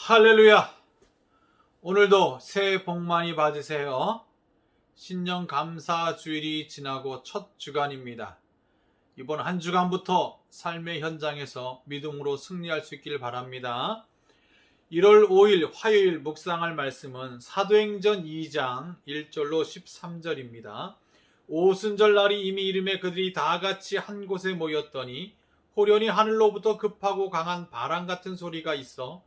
할렐루야! 오늘도 새해 복 많이 받으세요. 신년 감사 주일이 지나고 첫 주간입니다. 이번 한 주간부터 삶의 현장에서 믿음으로 승리할 수 있길 바랍니다. 1월 5일 화요일 묵상할 말씀은 사도행전 2장 1절로 13절입니다. 오순절 날이 이미 이름에 그들이 다 같이 한 곳에 모였더니 호련히 하늘로부터 급하고 강한 바람 같은 소리가 있어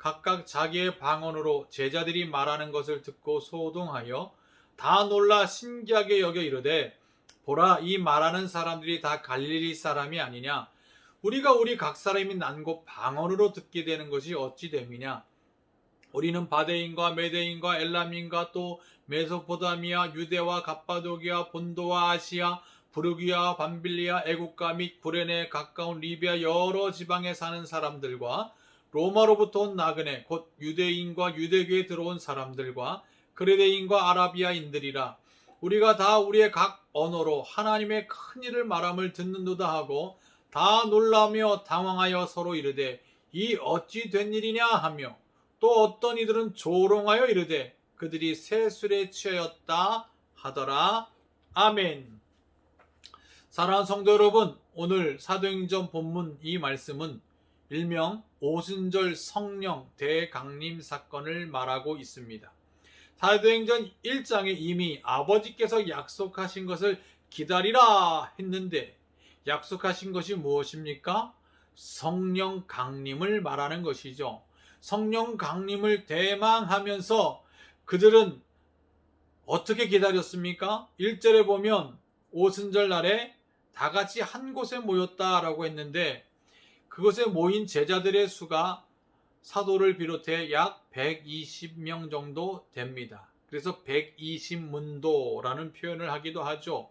각각 자기의 방언으로 제자들이 말하는 것을 듣고 소동하여 다 놀라 신기하게 여겨 이르되 보라 이 말하는 사람들이 다 갈릴리 사람이 아니냐? 우리가 우리 각 사람이 난곳 방언으로 듣게 되는 것이 어찌 됨이냐? 우리는 바데인과 메데인과 엘람인과 또 메소포다미아 유대와 갑바도기아 본도와 아시아 부르기아 밤빌리아 애국가 및 구레네 가까운 리비아 여러 지방에 사는 사람들과 로마로부터 온 나그네 곧 유대인과 유대교에 들어온 사람들과 그레데인과 아라비아인들이라 우리가 다 우리의 각 언어로 하나님의 큰 일을 말함을 듣는도다 하고 다 놀라며 당황하여 서로 이르되 이 어찌 된 일이냐? 하며 또 어떤 이들은 조롱하여 이르되 그들이 새 술에 취하였다 하더라. 아멘. 사랑하는 성도 여러분 오늘 사도행전 본문 이 말씀은 일명 오순절 성령 대강림 사건을 말하고 있습니다. 사도행전 1장에 이미 아버지께서 약속하신 것을 기다리라 했는데 약속하신 것이 무엇입니까? 성령 강림을 말하는 것이죠. 성령 강림을 대망하면서 그들은 어떻게 기다렸습니까? 1절에 보면 오순절 날에 다 같이 한 곳에 모였다라고 했는데 그곳에 모인 제자들의 수가 사도를 비롯해 약 120명 정도 됩니다. 그래서 120문도라는 표현을 하기도 하죠.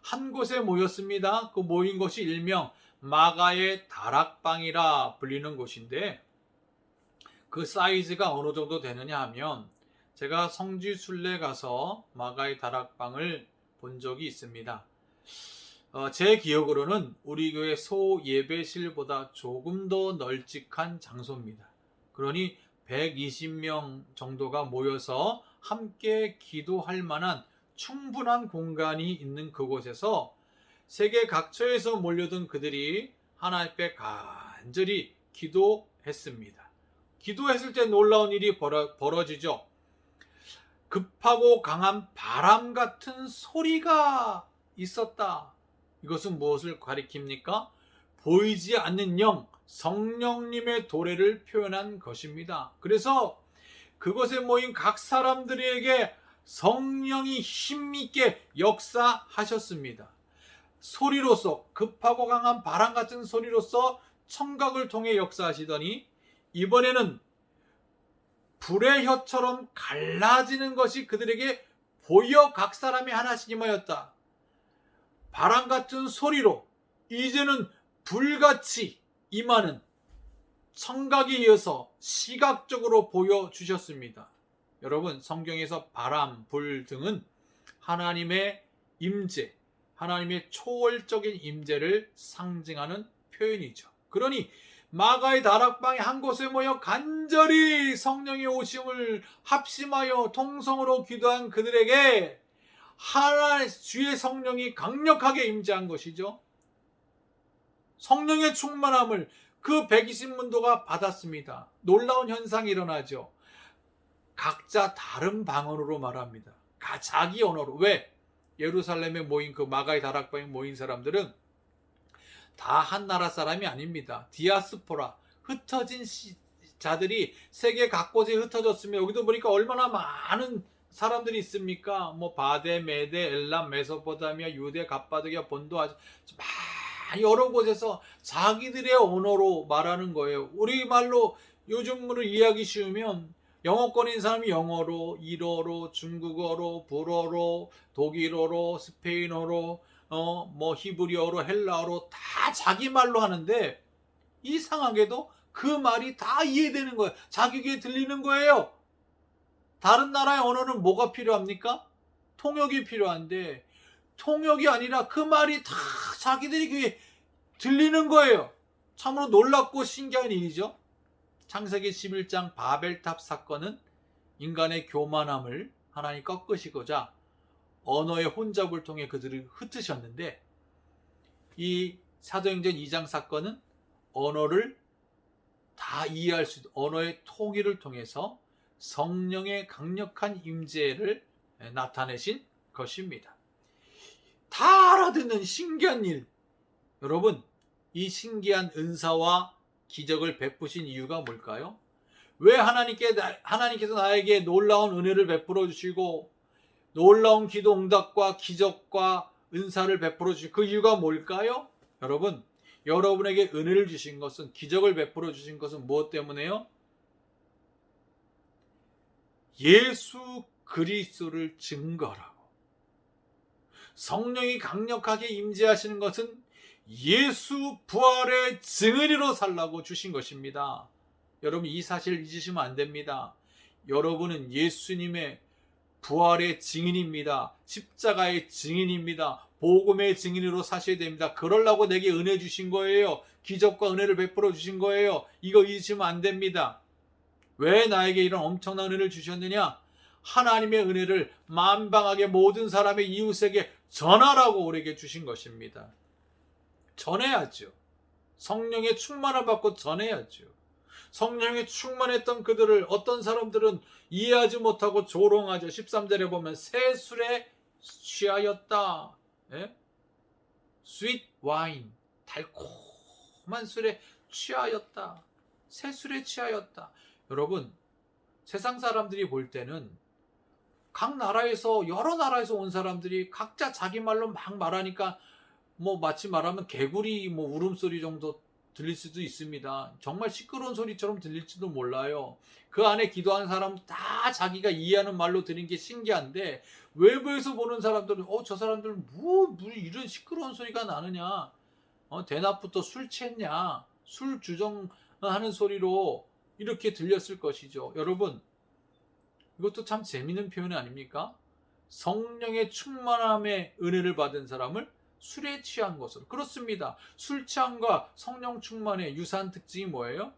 한 곳에 모였습니다. 그 모인 곳이 일명 마가의 다락방이라 불리는 곳인데 그 사이즈가 어느 정도 되느냐 하면 제가 성지 순례 가서 마가의 다락방을 본 적이 있습니다. 어, 제 기억으로는 우리 교회 소 예배실보다 조금 더 널찍한 장소입니다. 그러니 120명 정도가 모여서 함께 기도할 만한 충분한 공간이 있는 그곳에서 세계 각처에서 몰려든 그들이 하나님 앞에 간절히 기도했습니다. 기도했을 때 놀라운 일이 벌어, 벌어지죠. 급하고 강한 바람 같은 소리가 있었다. 이것은 무엇을 가리킵니까? 보이지 않는 영, 성령님의 도래를 표현한 것입니다. 그래서 그곳에 모인 각 사람들에게 성령이 힘있게 역사하셨습니다. 소리로서 급하고 강한 바람 같은 소리로서 청각을 통해 역사하시더니 이번에는 불의 혀처럼 갈라지는 것이 그들에게 보여 각 사람이 하나씩 임하였다. 바람 같은 소리로 이제는 불같이 임하는 청각에 이어서 시각적으로 보여주셨습니다. 여러분, 성경에서 바람, 불 등은 하나님의 임재, 하나님의 초월적인 임재를 상징하는 표현이죠. 그러니 마가의 다락방에 한 곳에 모여 간절히 성령의 오심을 합심하여 통성으로 기도한 그들에게 하나의 주의 성령이 강력하게 임재한 것이죠. 성령의 충만함을 그 120문도가 받았습니다. 놀라운 현상이 일어나죠. 각자 다른 방언으로 말합니다. 가 자기 언어로. 왜? 예루살렘에 모인 그 마가의 다락방에 모인 사람들은 다 한 나라 사람이 아닙니다. 디아스포라 흩어진 시, 자들이 세계 각곳에 흩어졌으며 여기도 보니까 얼마나 많은 사람들이 있습니까? 뭐 바데, 메데, 엘람, 메소포타미아, 유대, 갑바도기아, 본도 아주 여러 곳에서 자기들의 언어로 말하는 거예요. 우리 말로 요즘으로 이해하기 쉬우면 영어권인 사람이 영어로, 일어로, 중국어로, 불어로, 독일어로, 스페인어로, 어, 뭐 히브리어로, 헬라어로 다 자기 말로 하는데 이상하게도 그 말이 다 이해되는 거예요. 자기 귀에 들리는 거예요. 다른 나라의 언어는 뭐가 필요합니까? 통역이 필요한데 통역이 아니라 그 말이 다 자기들이 귀에 들리는 거예요. 참으로 놀랍고 신기한 일이죠. 창세기 11장 바벨탑 사건은 인간의 교만함을 하나님 꺾으시고자 언어의 혼잡을 통해 그들을 흩으셨는데 이 사도행전 2장 사건은 언어를 다 이해할 수 언어의 통일을 통해서 성령의 강력한 임재를 나타내신 것입니다. 다 알아듣는 신기한 일. 여러분, 이 신기한 은사와 기적을 베푸신 이유가 뭘까요? 왜 하나님께 하나님께서 나에게 놀라운 은혜를 베풀어 주시고 놀라운 기도 응답과 기적과 은사를 베풀어 주신 그 이유가 뭘까요? 여러분, 여러분에게 은혜를 주신 것은 기적을 베풀어 주신 것은 무엇 때문에요? 예수 그리스도를 증거라고. 성령이 강력하게 임재하시는 것은 예수 부활의 증인으로 살라고 주신 것입니다. 여러분 이 사실 잊으시면 안 됩니다. 여러분은 예수님의 부활의 증인입니다. 십자가의 증인입니다. 복음의 증인으로 사셔야 됩니다. 그러려고 내게 은혜 주신 거예요. 기적과 은혜를 베풀어 주신 거예요. 이거 잊으시면 안 됩니다. 왜 나에게 이런 엄청난 은혜를 주셨느냐? 하나님의 은혜를 만방하게 모든 사람의 이웃에게 전하라고 우리에게 주신 것입니다. 전해야죠. 성령의 충만을 받고 전해야죠. 성령에 충만했던 그들을 어떤 사람들은 이해하지 못하고 조롱하죠. 13절에 보면 새 술에 취하였다. 예? sweet wine, 달콤한 술에 취하였다. 새 술에 취하였다. 여러분, 세상 사람들이 볼 때는 각 나라에서 여러 나라에서 온 사람들이 각자 자기 말로 막 말하니까 뭐 마치 말하면 개구리 뭐 울음소리 정도 들릴 수도 있습니다. 정말 시끄러운 소리처럼 들릴지도 몰라요. 그 안에 기도하는 사람 다 자기가 이해하는 말로 들은 게 신기한데 외부에서 보는 사람들은 어 저 사람들은 뭐, 뭐 이런 시끄러운 소리가 나느냐? 어 대낮부터 술 취했냐? 술 주정하는 소리로 이렇게 들렸을 것이죠. 여러분 이것도 참 재밌는 표현 아닙니까? 성령의 충만함의 은혜를 받은 사람을 술에 취한 것으로 그렇습니다. 술 취함과 성령 충만의 유사한 특징이 뭐예요?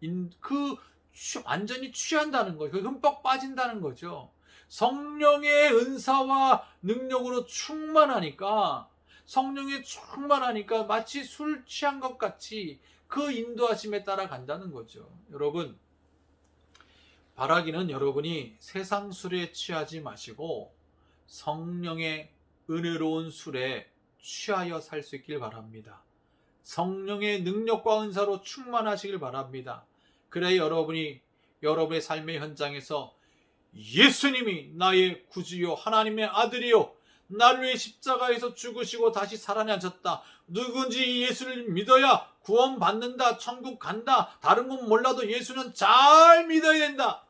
인, 그 취, 완전히 취한다는 거죠. 그 흠뻑 빠진다는 거죠. 성령의 은사와 능력으로 충만하니까 성령에 충만하니까 마치 술 취한 것 같이 그 인도하심에 따라 간다는 거죠. 여러분 바라기는 여러분이 세상 술에 취하지 마시고 성령의 은혜로운 술에 취하여 살 수 있길 바랍니다. 성령의 능력과 은사로 충만하시길 바랍니다. 그래 여러분이 여러분의 삶의 현장에서 예수님이 나의 구주요 하나님의 아들이요 나를 위해 십자가에서 죽으시고 다시 살아나셨다. 누군지 예수를 믿어야 구원 받는다. 천국 간다. 다른 건 몰라도 예수는 잘 믿어야 된다.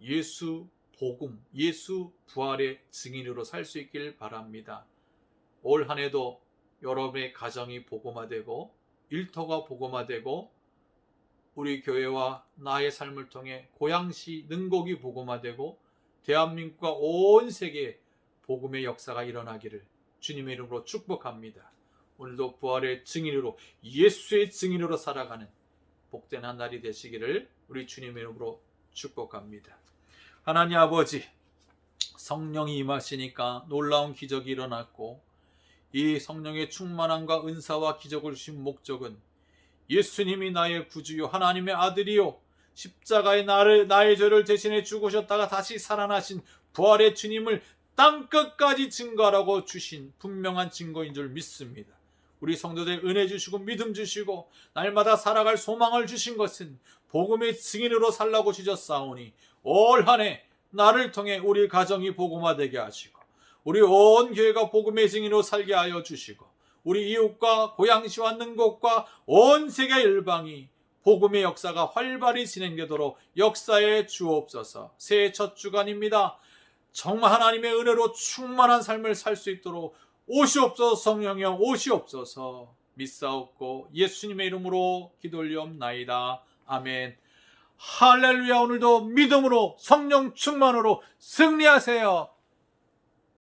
예수 복음, 예수 부활의 증인으로 살 수 있길 바랍니다. 올 한 해도 여러분의 가정이 복음화되고 일터가 복음화되고 우리 교회와 나의 삶을 통해 고양시 능곡이 복음화되고 대한민국과 온 세계에 복음의 역사가 일어나기를 주님의 이름으로 축복합니다. 오늘도 부활의 증인으로 예수의 증인으로 살아가는 복된 한 날이 되시기를 우리 주님의 이름으로 축복합니다. 하나님 아버지 성령이 임하시니까 놀라운 기적이 일어났고 이 성령의 충만함과 은사와 기적을 주신 목적은 예수님이 나의 구주요 하나님의 아들이요 십자가의 나를 나의 죄를 대신해 죽으셨다가 다시 살아나신 부활의 주님을 땅 끝까지 증거하라고 주신 분명한 증거인 줄 믿습니다. 우리 성도들 은혜 주시고 믿음 주시고 날마다 살아갈 소망을 주신 것은 복음의 증인으로 살라고 주셨사오니 올 한해 나를 통해 우리 가정이 복음화되게 하시고 우리 온 교회가 복음의 증인으로 살게 하여 주시고 우리 이웃과 고향시와 능곡과 온 세계 일방이 복음의 역사가 활발히 진행되도록 역사에 주옵소서. 새해 첫 주간입니다. 정말 하나님의 은혜로 충만한 삶을 살 수 있도록 오시옵소서 성령여 오시옵소서 믿사옵고 예수님의 이름으로 기도 올리옵나이다. 아멘. 할렐루야 오늘도 믿음으로 성령 충만으로 승리하세요.